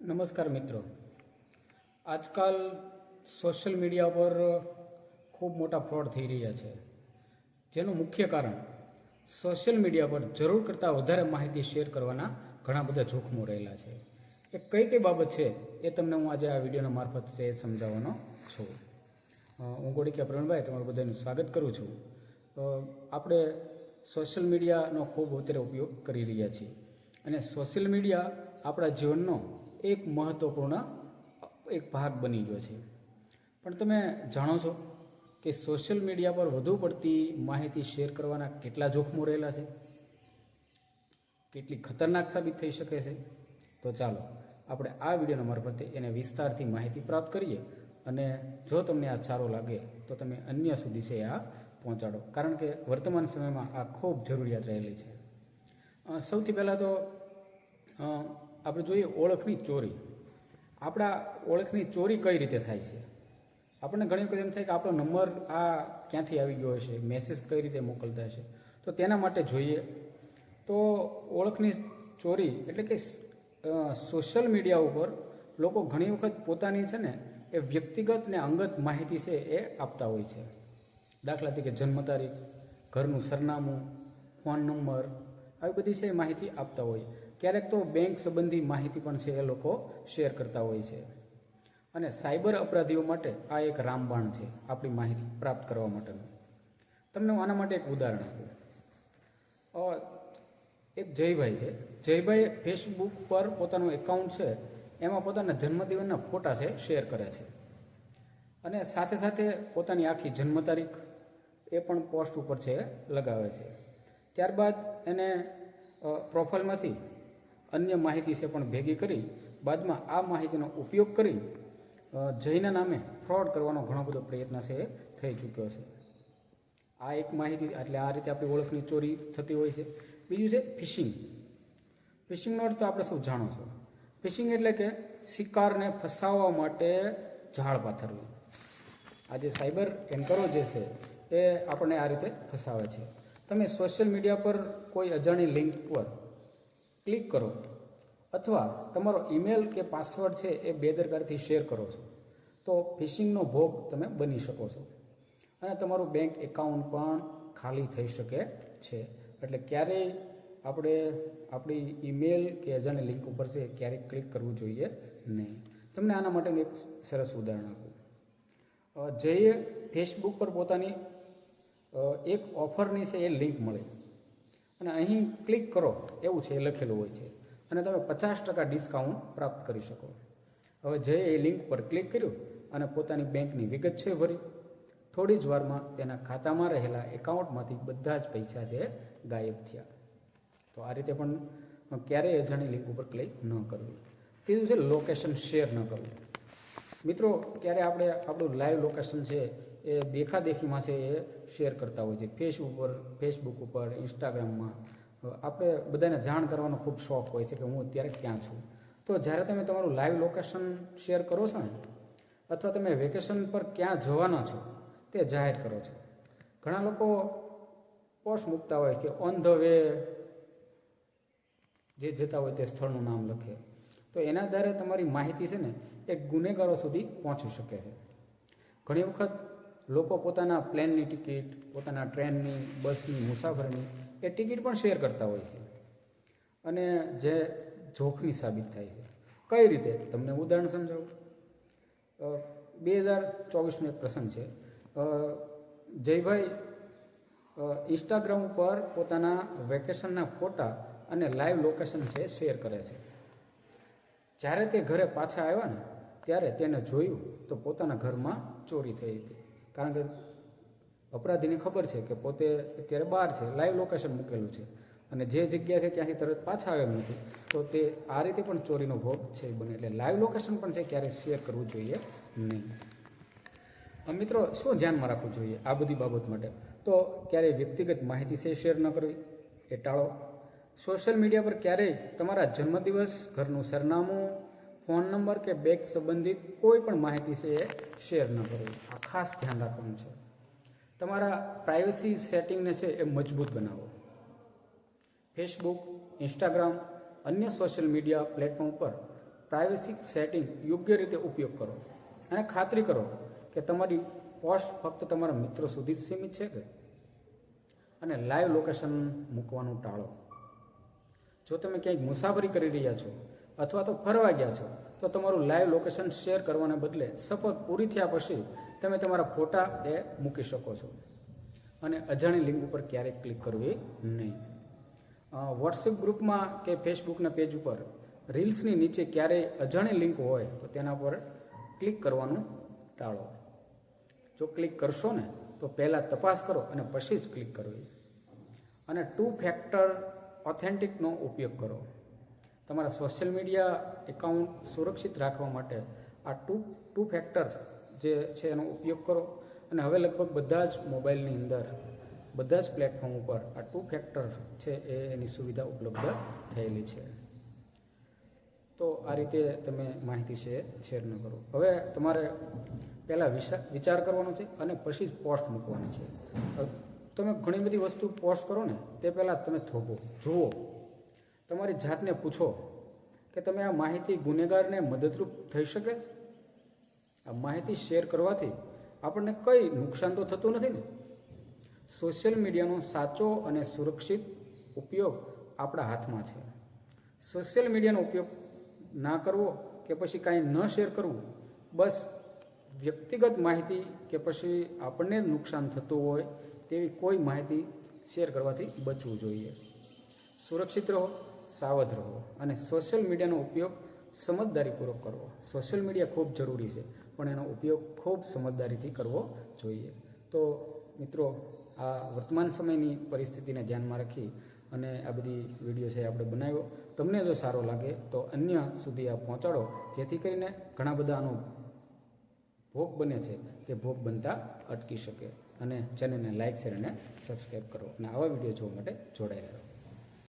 નમસ્કાર મિત્રો. આજકાલ સોશિયલ મીડિયા પર ખૂબ મોટા ફ્રોડ થઈ રહ્યા છે. જેનું મુખ્ય કારણ સોશિયલ મીડિયા પર જરૂર કરતાં વધારે માહિતી શેર કરવાના ઘણા બધા જોખમો રહેલા છે. એ કઈ કઈ બાબત છે એ તમને હું આજે આ વિડીયોના મારફત છે સમજાવવાનો છું. હું ગોડિકા પ્રવીણભાઈ તમારું બધાનું સ્વાગત કરું છું. આપણે સોશિયલ મીડિયાનો ખૂબ અત્યારે ઉપયોગ કરી રહ્યા છીએ. અને સોશિયલ મીડિયા આપણા જીવનનો એક મહત્ત્વપૂર્ણ એક ભાગ બની ગયો છે. પણ તમે જાણો છો કે સોશિયલ મીડિયા પર વધુ પડતી માહિતી શેર કરવાના કેટલા જોખમો રહેલા છે? કેટલી ખતરનાક સાબિત થઈ શકે છે? તો ચાલો, આપણે આ વિડીયોના મારફતે એને વિસ્તારથી માહિતી પ્રાપ્ત કરીએ અને જો તમને આ સારો લાગે તો તમે અન્ય સુધી છે આ પહોંચાડો. કારણ કે વર્તમાન સમયમાં આ ખૂબ જરૂરિયાત રહેલી છે. સૌથી પહેલાં તો આપણે જોઈએ ઓળખની ચોરી. આપણા ઓળખની ચોરી કઈ રીતે થાય છે? આપણને ઘણી વખત એમ થાય કે આપણો નંબર આ ક્યાંથી આવી ગયો હશે? મેસેજ કઈ રીતે મોકલતા હશે? તો તેના માટે જોઈએ. તો ઓળખની ચોરી એટલે કે સોશિયલ મીડિયા ઉપર લોકો ઘણી વખત પોતાની છે ને, એ વ્યક્તિગત ને અંગત માહિતી છે એ આપતા હોય છે. દાખલા તરીકે જન્મ તારીખ, ઘરનું સરનામું ફોન નંબર આવી બધી છે એ માહિતી આપતા હોય. ક્યારેક તો બેંક સંબંધી માહિતી પણ છે એ લોકો શેર કરતા હોય છે. અને સાયબર અપરાધીઓ માટે આ એક રામબાણ છે આપણી માહિતી પ્રાપ્ત કરવા માટેનું. તમને હું આના માટે એક ઉદાહરણ આપું. એક જયભાઈ છે. જયભાઈ ફેસબુક પર પોતાનું એકાઉન્ટ છે, એમાં પોતાના જન્મદિવસના ફોટા છે શેર કરે છે. અને સાથે સાથે પોતાની આખી જન્મ તારીખ એ પણ પોસ્ટ ઉપર છે, લગાવે છે. ત્યારબાદ એને પ્રોફાઇલમાંથી અન્ય માહિતી છે પણ ભેગી કરી, બાદમાં આ માહિતીનો ઉપયોગ કરી જૈના નામે ફ્રોડ કરવાનો ઘણો બધો પ્રયત્ન છે એ થઈ ચૂક્યો છે. આ એક માહિતી, એટલે આ રીતે આપણી ઓળખની ચોરી થતી હોય છે. બીજું છે ફિશિંગ ફિશિંગનો અર્થ તો આપણે સૌ જાણો છો. ફિશિંગ એટલે કે શિકારને ફસાવવા માટે જાળ પાથરવી. આ જે સાયબર એન્કરો જે છે એ આપણને આ રીતે ફસાવે છે. તમે સોશિયલ મીડિયા પર કોઈ અજાણી લિંક પર ક્લિક કરો. અથવા તમારો ઈમેલ કે પાસવર્ડ છે એ બેદરકારીથી શેર કરો છો. તો ફિશિંગનો ભોગ તમે બની શકો છો. અને તમારું બેંક એકાઉન્ટ પણ ખાલી થઈ શકે છે. એટલે ક્યારેય આપણે આપણી ઈમેલ કે અજાણી લિંક ઉપર છે ક્યારેય ક્લિક કરવું જોઈએ નહીં. તમને આના માટેનું એક સરસ ઉદાહરણ આપું. જઈએ ફેસબુક પર પોતાની એક ઓફરની છે એ લિંક મળે. અને અહીં ક્લિક કરો, એવું છે, એ લખેલું હોય છે. અને તમે પચાસ ટકા ડિસ્કાઉન્ટ પ્રાપ્ત કરી શકો. હવે જે એ લિંક પર ક્લિક કર્યું અને પોતાની બેંકની વિગત છે ભરી. થોડી જ વારમાં તેના ખાતામાં રહેલા એકાઉન્ટમાંથી બધા જ પૈસા છે ગાયબ થયા. તો આ રીતે પણ ક્યારેય અજાણી લિંક ઉપર ક્લિક ન કરવી ત્રીજું છે લોકેશન શેર ન કરવું. મિત્રો, ક્યારે આપણે આપણું લાઈવ લોકેશન છે એ દેખાદેખીમાં છે એ શેર કરતા હોય છે. ફેસબુક ઉપર ફેસબુક ઉપર ઇન્સ્ટાગ્રામમાં આપણે બધાને જાણ કરવાનો ખૂબ શોખ હોય છે કે હું અત્યારે ક્યાં છું. તો જ્યારે તમે તમારું લાઈવ લોકેશન શેર કરો છો ને, અથવા તમે વેકેશન પર ક્યાં જવાના છો, તે જાહેર કરો છો. ઘણા લોકો પોસ્ટ મૂકતા હોય કે ઓન ધ વે જે જતા હોય તે સ્થળનું નામ લખે. તો એના આધારે તમારી માહિતી છે ને એ ગુનેગારો સુધી પહોંચી શકે છે. ઘણી વખત લોકો પોતાના પ્લેનની ટિકિટ, પોતાના ટ્રેનની, બસની, મુસાફરીની એ ટિકિટ પણ શેર કરતા હોય છે. અને જે જોખમી સાબિત થાય છે. કઈ રીતે? તમને ઉદાહરણ સમજાવું? બે હજાર ચોવીસનો એક પ્રસંગ છે. જયભાઈ ઇન્સ્ટાગ્રામ ઉપર પોતાના વેકેશનના ફોટા અને લાઈવ લોકેશન છે શેર કરે છે. જ્યારે તે ઘરે પાછા આવ્યા ને, ત્યારે તેને જોયું તો પોતાના ઘરમાં ચોરી થઈ હતી. કારણ કે અપરાધીને ખબર છે કે પોતે અત્યારે બહાર છે લાઈવ લોકેશન મૂકેલું છે. અને જે જગ્યા છે ત્યાંથી તરત પાછા આવે નથી તો તે આ રીતે પણ ચોરીનો ભોગ છે બને. એટલે લાઈવ લોકેશન પણ છે ક્યારેય શેર કરવું જોઈએ નહીં. મિત્રો, શું ધ્યાનમાં રાખવું જોઈએ આ બધી બાબત માટે? તો ક્યારેય વ્યક્તિગત માહિતી છે શેર ન કરવી? એ ટાળો. સોશિયલ મીડિયા પર ક્યારેય તમારા જન્મદિવસ, ઘરનું સરનામું ફોન નંબર કે બેંક સંબંધિત કોઈ પણ માહિતી છે એ શેર ન કરવી. આ ખાસ ધ્યાન રાખવાનું છે. તમારા પ્રાઇવસી સેટિંગને છે એ મજબૂત બનાવો. ફેસબુક ઇન્સ્ટાગ્રામ અન્ય સોશિયલ મીડિયા પ્લેટફોર્મ પર પ્રાઇવેસી સેટિંગ યોગ્ય રીતે ઉપયોગ કરો. અને ખાતરી કરો કે તમારી પોસ્ટ ફક્ત તમારા મિત્રો સુધી જ સીમિત છે કે અને લાઈવ લોકેશન મૂકવાનું ટાળો. જો તમે ક્યાંક મુસાફરી કરી રહ્યા છો અથવા તો ફરવા ગયા છો, તો તમારું લાઈવ લોકેશન શેર કરવાને બદલે સફર પૂરી થયા પછી તમે તમારા ફોટા એ મૂકી શકો છો. અને અજાણી લિંક ઉપર ક્યારેય ક્લિક કરવી નહીં. વોટ્સએપ ગ્રુપમાં કે ફેસબુકના પેજ ઉપર રીલ્સની નીચે ક્યારેય અજાણી લિંક હોય, તો તેના પર ક્લિક કરવાનું ટાળો. જો ક્લિક કરશો ને, તો પહેલાં તપાસ કરો અને પછી જ ક્લિક કરવી. અને ટુ ફેક્ટર ઓથેન્ટિકનો ઉપયોગ કરો. તમારા સોશિયલ મીડિયા એકાઉન્ટ સુરક્ષિત રાખવા માટે આ ટુ ટુ ફેક્ટર જે છે એનો ઉપયોગ કરો. અને હવે લગભગ બધા જ મોબાઈલની અંદર, બધા જ પ્લેટફોર્મ ઉપર આ ટુ ફેક્ટર છે એ એની સુવિધા ઉપલબ્ધ થયેલી છે. તો આ રીતે તમે માહિતી છે શેર ન કરો. હવે તમારે પહેલાં વિચાર કરવાનો છે અને પછી જ પોસ્ટ મૂકવાની છે. તમે ઘણી બધી વસ્તુ પોસ્ટ કરો ને, તે પહેલાં તમે થોભો, જુઓ. તમારી જાતને પૂછો કે તમે આ માહિતી ગુનેગારને મદદરૂપ થઈ શકે? આ માહિતી શેર કરવાથી આપણને કંઈ નુકસાન તો થતું નથી ને? સોશિયલ મીડિયાનો સાચો અને સુરક્ષિત ઉપયોગ આપણા હાથમાં છે. સોશિયલ મીડિયાનો ઉપયોગ ના કરવો કે પછી કાંઈ ન શેર કરવું, બસ વ્યક્તિગત માહિતી કે પછી આપણને નુકસાન થતું હોય તેવી કોઈ માહિતી શેર કરવાથી બચવું જોઈએ. સુરક્ષિત રહો સાવધ રહો અને સોશિયલ મીડિયાનો ઉપયોગ સમજદારીપૂર્વક કરવો. સોશિયલ મીડિયા ખૂબ જરૂરી છે, પણ એનો ઉપયોગ ખૂબ સમજદારીથી કરવો જોઈએ. તો મિત્રો, આ વર્તમાન સમયની પરિસ્થિતિને ધ્યાનમાં રાખી અને આ બધી વીડિયો છે આપણે બનાવ્યો. તમને જો સારો લાગે તો અન્ય સુધી આ પહોંચાડો, જેથી કરીને ઘણા બધા આનો ભોગ બને છે, તે ભોગ બનતા અટકી શકે. અને ચેનલને લાઇક શેર અને સબસ્ક્રાઈબ કરો. અને આવા વીડિયો જોવા માટે જોડાઈ રહ્યો